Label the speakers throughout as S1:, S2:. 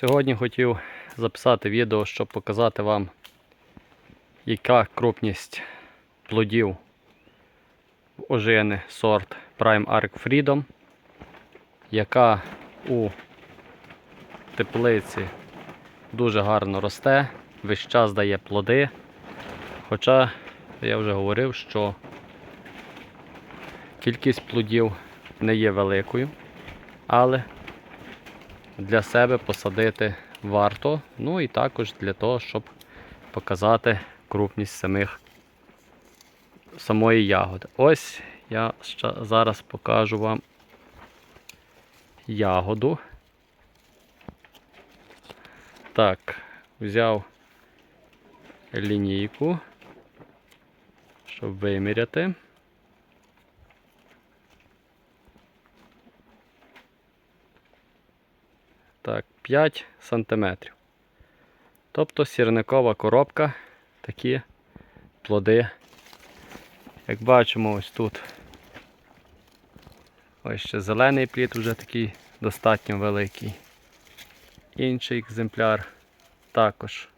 S1: Сьогодні хотів записати відео, щоб показати вам, яка крупність плодів ожини сорт Prime Arc Freedom, яка у теплиці дуже гарно росте, весь час дає плоди. Хоча я вже говорив, що кількість плодів не є великою, але для себе посадити варто. Ну і також для того, щоб показати крупність самих самої ягоди. Ось я зараз покажу вам ягоду. Так, взяв лінійку, щоб виміряти. Так, 5 сантиметрів. Тобто сірникова коробка, такі плоди. Як бачимо, ось тут ось ще зелений плід вже такий достатньо великий. Інший екземпляр також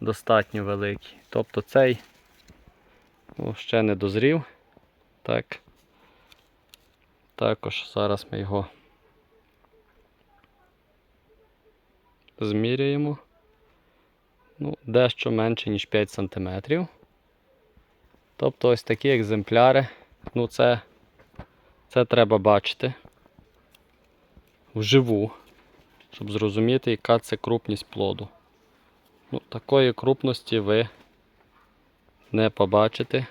S1: достатньо великий. Тобто цей ну, ще не дозрів. Так. Також зараз ми його зміряємо. Ну, дещо менше, ніж 5 см. Тобто ось такі екземпляри. Ну, це, це треба бачити вживу, щоб зрозуміти, яка це крупність плоду. Ну, такої крупності ви не побачите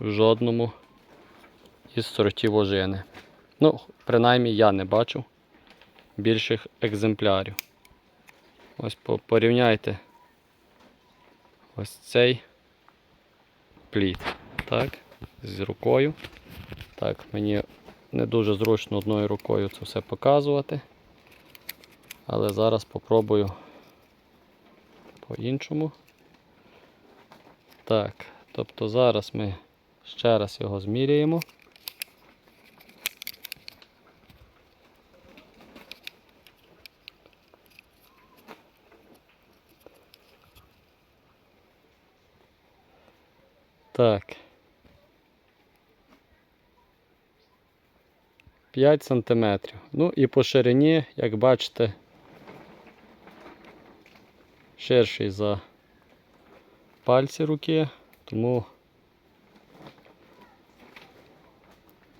S1: в жодному із сортів ожини. Ну, принаймні я не бачу більших екземплярів. Ось порівняйте ось цей плід. Так, з рукою. Так, мені не дуже зручно одною рукою це все показувати. Але зараз попробую по-іншому. Так, тобто зараз ми ще раз його зміряємо. Так. 5 сантиметрів. Ну і по ширині, як бачите, ширший за пальці руки, тому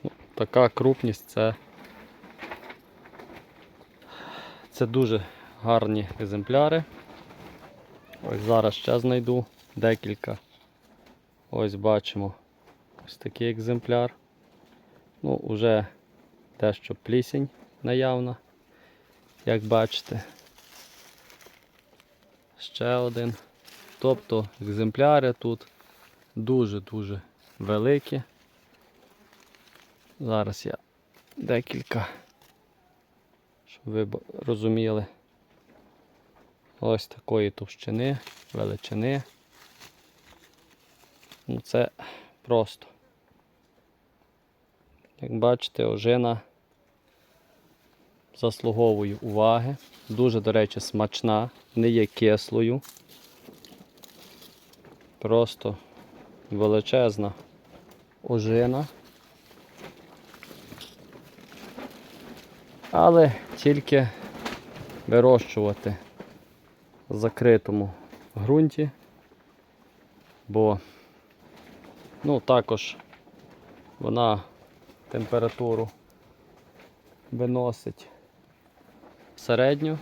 S1: ну, така крупність це, це дуже гарні екземпляри. Ось зараз ще знайду декілька. Ось бачимо ось такий екземпляр. Ну, уже дещо плісень наявна, як бачите. Ще один. Тобто екземпляри тут дуже-дуже великі. Зараз я декілька, щоб ви розуміли. Ось такої товщини, величини. Ну, це просто. Як бачите, ожина заслуговує уваги. Дуже, до речі, смачна, не є кислою. Просто величезна ожина. Але тільки вирощувати в закритому ґрунті, бо ну, також вона температуру виносить середню,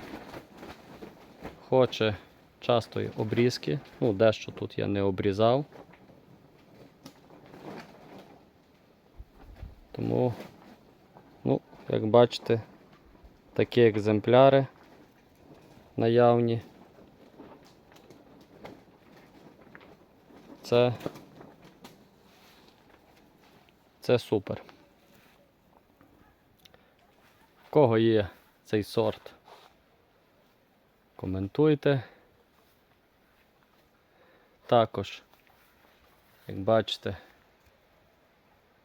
S1: хоче частої обрізки, ну, дещо тут я не обрізав. Тому, ну, як бачите, такі екземпляри наявні. Це, це супер. В кого є цей сорт? Коментуйте. Також, як бачите,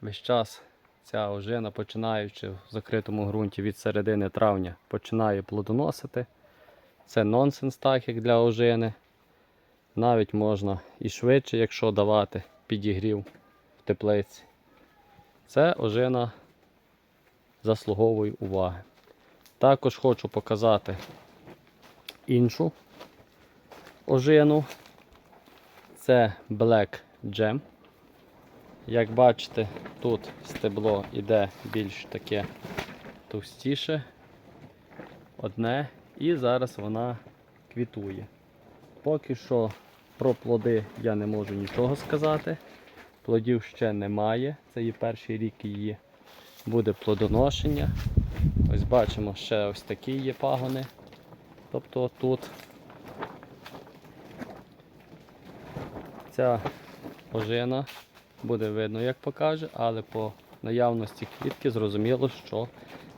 S1: весь час ця ожина, починаючи в закритому ґрунті від середини травня, починає плодоносити. Це нонсенс, так як для ожини. Навіть можна і швидше, якщо давати підігрів в теплиці. Це ожина заслуговує уваги. Також хочу показати іншу ожину. Це Black Jam. Як бачите, тут стебло йде більш таке товстіше, одне, і зараз вона квітує. Поки що про плоди я не можу нічого сказати. Плодів ще немає. Це є перший рік її буде плодоношення. Ось бачимо, ще ось такі є пагони. Тобто тут ця ожина буде видно, як покаже, але по наявності квітки зрозуміло, що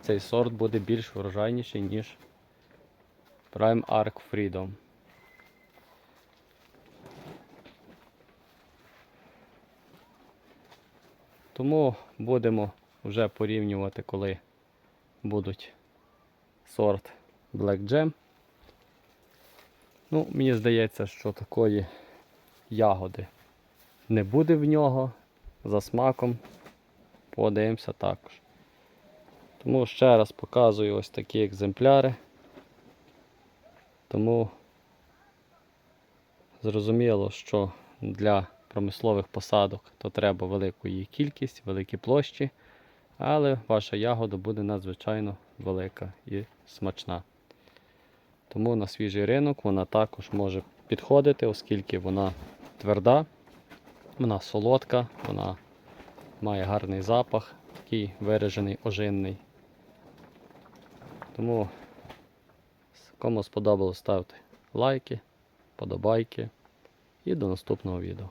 S1: цей сорт буде більш врожайніший, ніж Prime Arc Freedom. Тому будемо вже порівнювати, коли будуть сорт Black Jam. Ну, мені здається, що такої ягоди не буде в нього. За смаком подивимося також. Тому ще раз показую ось такі екземпляри. Тому зрозуміло, що для промислових посадок то треба велику її кількість, великі площі, але ваша ягода буде надзвичайно велика і смачна. Тому на свіжий ринок вона також може підходити, оскільки вона тверда, вона солодка, вона має гарний запах, такий виражений, ожинний. Тому кому сподобалось, ставте лайки, подобайки і до наступного відео.